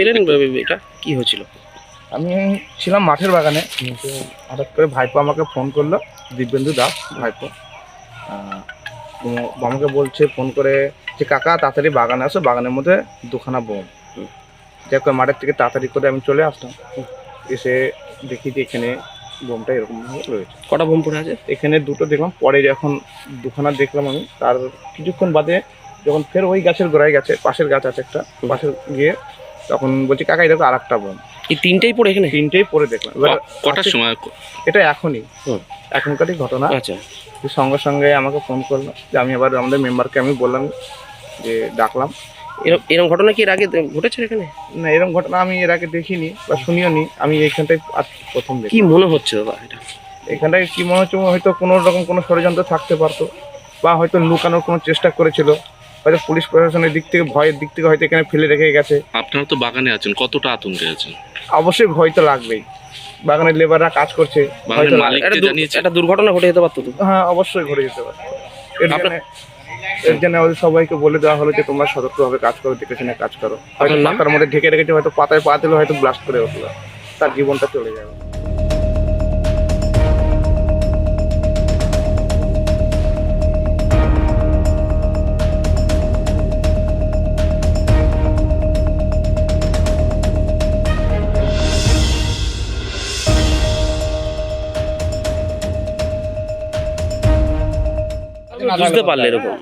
পেলেন এটা কি হয়েছিল? আমি ছিলাম মাঠের বাগানে। হঠাৎ করে ভাইপো আমাকে ফোন করল দিব্যেন্দু দাস ভাইপো। আমাকে বলছে ফোন করে যে কাকা তাড়াতাড়ি বাগানে আসো বাগানের মধ্যে দুখানা বোম যাক মাঠের থেকে তাড়াতাড়ি করে আমি চলে আসলাম। এসে দেখি যে এখানে বোমটা এরকম রয়েছে। কটা বোম পড়ে আছে? এখানে দুটো দেখলাম পরে যখন দুখানা দেখলাম আমি। তার কিছুক্ষণ বাদে যখন ফের ওই গাছের গোড়ায় গেছে পাশের গাছ আছে একটা পাশে গিয়ে তখন বলছি কাকা দেখো আর একটা বোম। এই তিনটেই পড়ে এখানে? তিনটেই পরে দেখলাম। এবার কটার সময়? এটা এখনই। হুম। এখনকারই ঘটনা। আচ্ছা। সঙ্গে সঙ্গে আমাকে ফোন করল যে আমি আবার আমাদের মেম্বারকে আমি বললাম যে ডাকলাম। এরকম এরকম ঘটনা কি এর আগে ঘটেছে এখানে? না এরকম ঘটনা আমি এর আগে দেখিনি বা শুনিও নি আমি এইখানটায় আজ প্রথম দেখি কি মনে হচ্ছে দাদা এটা? এখানটায় কি মনে হচ্ছে হয়তো কোনো রকম কোনো ষড়যন্ত্র থাকতে পারতো বা হয়তো লুকানোর কোনো চেষ্টা করেছিল। হয়তো পুলিশ প্রশাসনের দিক থেকে ভয়ের দিক থেকে হয়তো এখানে ফেলে রেখে গেছে। আপনারা তো বাগানে আছেন কতটা আতঙ্কে আছেন? অবশ্যই ভয় তো লাগবেই। বাগানের লেবাররা কাজ করছে বাগানের একটা জানিয়েছে? একটা দুর্ঘটনা ঘটে যেতে পারতো তো? হ্যাঁ অবশ্যই ঘটে যেতে পারে এর জন্য এর জন্য আমাদের সবাইকে বলে দেওয়া হলো যে তোমরা সতর্কভাবে কাজ করো দেখে শুনে কাজ করো। হয়তো আপনার মধ্যে ঢেকে রেখেছে হয়তো পাতায় পা দিলে হয়তো ব্লাস্ট করে উঠল। তার জীবনটা চলে যাবে। বুঝতে পারলে এরকম।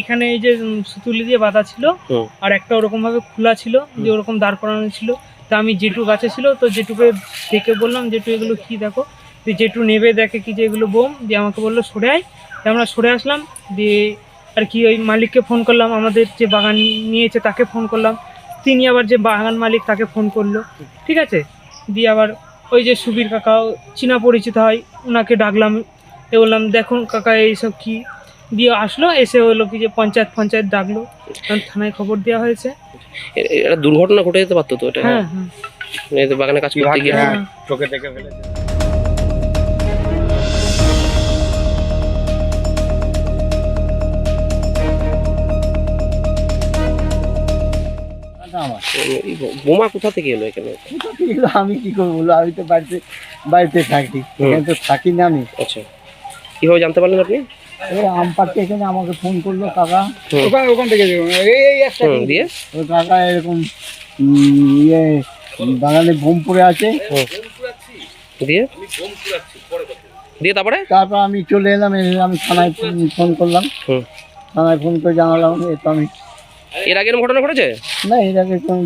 এখানে এই যে সুতুলি দিয়ে বাঁধা ছিল আর একটা ওরকম ভাবে খোলা ছিল যে ওরকম দাঁড় করানো ছিল। তা আমি জেটু গাছে ছিল তো জেটুকে ডেকে বললাম জেটু এগুলো কি দেখো? দিয়ে জেটু নেবে দেখে কি যে এগুলো বোম দিয়ে আমাকে বলল সরে আয়। আমরা সরে আসলাম দিয়ে আর কি ওই মালিককে ফোন করলাম আমাদের যে বাগান নিয়েছে তাকে ফোন করলাম। তিনি আবার যে বাগান মালিক তাকে ফোন করল ঠিক আছে? দিয়ে আবার ওই যে সুবীর কাকা চীনা পরিচিত হয় ওনাকে ডাকলাম। এ বললাম দেখুন কাকা এইসব কি দিয়ে আসলো এসে হলো কি যে পঞ্চায়েত পঞ্চায়েত ডাকলো। থানায় খবর দেওয়া হয়েছে। এ- এ- একটা দুর্ঘটনা ঘটে যেতে পারতো তো এটা? হ্যাঁ হ্যাঁ। মানে বাগানে কাজ করতে গিয়ে? হ্যাঁ। চোখে দেখে ফেলেছে। বোমা কোথা থেকে এলো এখানে? আমি কি করব বলো? আমি তো বাড়িতে বাড়িতে থাকি। এখানে তো থাকি না আমি। আচ্ছা। কীভাবে জানতে পারলেন আপনি? এবার আম পাড়তে এখানে আমাকে ফোন করল কাকা। ওখান ওখান থেকে হুম, দিয়ে। ওই কাকা এরকম ইয়ে বাগানে বোম পড়ে আছে। দিয়ে। দিয়ে তারপরে? তারপর আমি চলে এলাম আমি থানায় ফোন- করলাম। থানায় ফোন করে জানালাম তো আমি এর আগে এরকম ঘটনা ঘটেছে? না এর আগে কোনো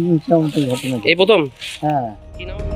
ঘটনা। এই প্রথম? হ্যাঁ। কি নাম?